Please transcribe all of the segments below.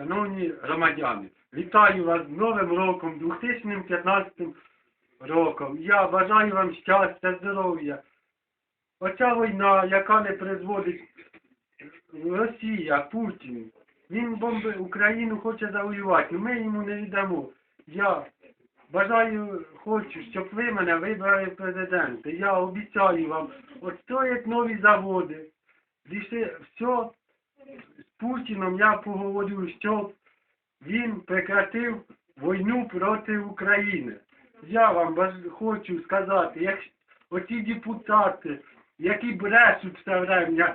Шановні громадяни, вітаю вас з Новим роком, 2015 роком. Я бажаю вам щастя, здоров'я. Оця війна, яка не призводить Росія, Путін, він бомби Україну хоче завоювати, ми йому не віддамо. Я бажаю, хочу, щоб ви мене вибрали в президенти. Я обіцяю вам, отстоять нові заводи. Ріши, все Путіном я поговорю, щоб він прекратив війну проти України. Я вам хочу сказати, як оці депутати, які брешуть все время,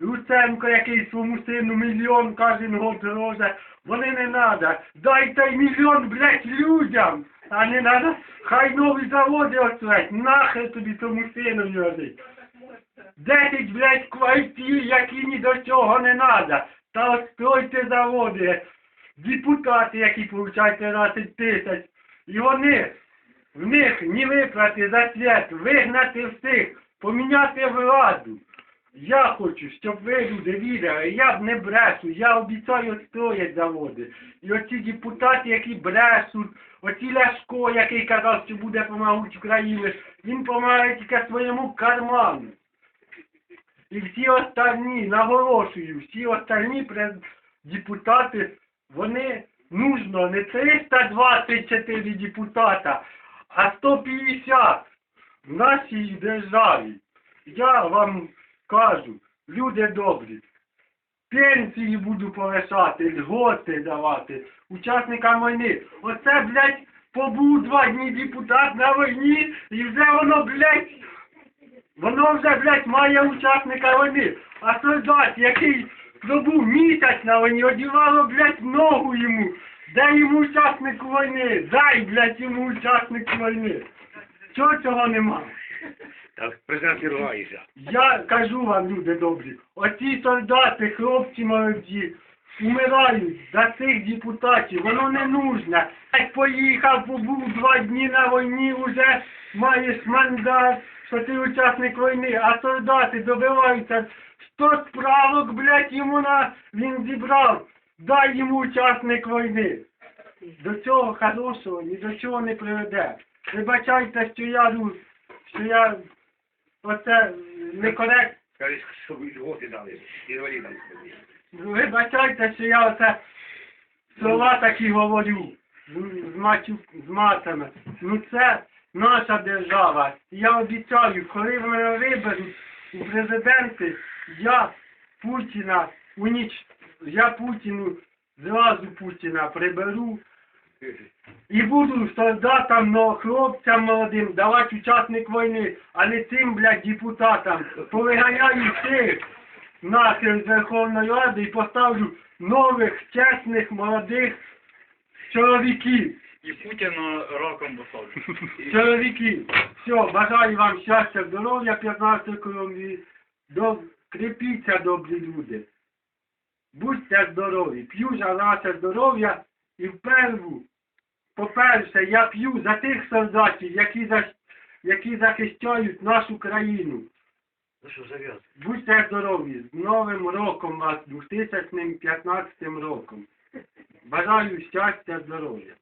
Луценко, який своєму сину мільйон кожен год роже, вони не треба. Дайте мільйон, блядь, людям, а не треба. Хай нові заводи оцвять, нахер тобі тому сину йодить. Десять, блядь, квартир, які ні до чого не треба. Та отстройте заводи. Депутати, які получають 13 тисяч. І вони, в них ні виплати за свят, вигнати всіх, поміняти владу. Я хочу, щоб ви люди вірили, я б не брешу, я обіцяю строять заводи. І оці депутати, які брешуть, оці Ляшко, який казав, що буде допомагати Україні, він допомагає тільки своєму карману. І всі остальні, наголошую, всі остальні пред- депутати, вони нужно не 324 депутата, а 150 в нашій державі. Я вам кажу, люди добрі, пенсії буду повишати, льготи давати учасникам війни. Оце, блядь, побув два дні депутат на війні, і вже воно, блядь, Воно вже, блядь, має учасника війни. А солдат, який пробув місяць на війні, одівало, блядь, ногу йому. Де йому учасник війни? Дай, блядь, йому учасник війни. Чого цього нема? Так, президент керувається. Я кажу вам, люди добрі, оці солдати, хлопці молоді, умирають за цих депутатів, воно не нужно. Як поїхав, побув два дні на війні, вже маєш мандат, що ти учасник війни, а солдати добиваються 100 справок, блядь, йому на він зібрав. Дай йому учасник війни. До цього хорошого ні до чого не приведе. Вибачайте, що я, ну, що я оце некоректно. Скажіть, що ви льготи дали інвалідам. Вибачайте, що я оце слова такі говорю з, з, матю, з матами. Ну це наша держава. Я обіцяю, коли мене виберуть у президенти, я Путіна уніч... я Путіну зразу Путіна приберу і буду солдатам, но хлопцям молодим давати учасник війни, а не цим, блядь, депутатам. Повиганяю всіх нахер з Верховної Ради і поставлю нових, чесних, молодих чоловіків. І Путіна роком посаджу. Чоловіки, все, бажаю вам щастя, здоров'я, 15 крові. До... Крепіться, добрі люди. Будьте здорові. П'ю за наше здоров'я і вперву, по-перше, я п'ю за тих солдатів, які, за... які захищають нашу країну. Ну що. Будьте здорові, з Новим роком вас, 2015 роком. Бажаю щастя, здоров'я.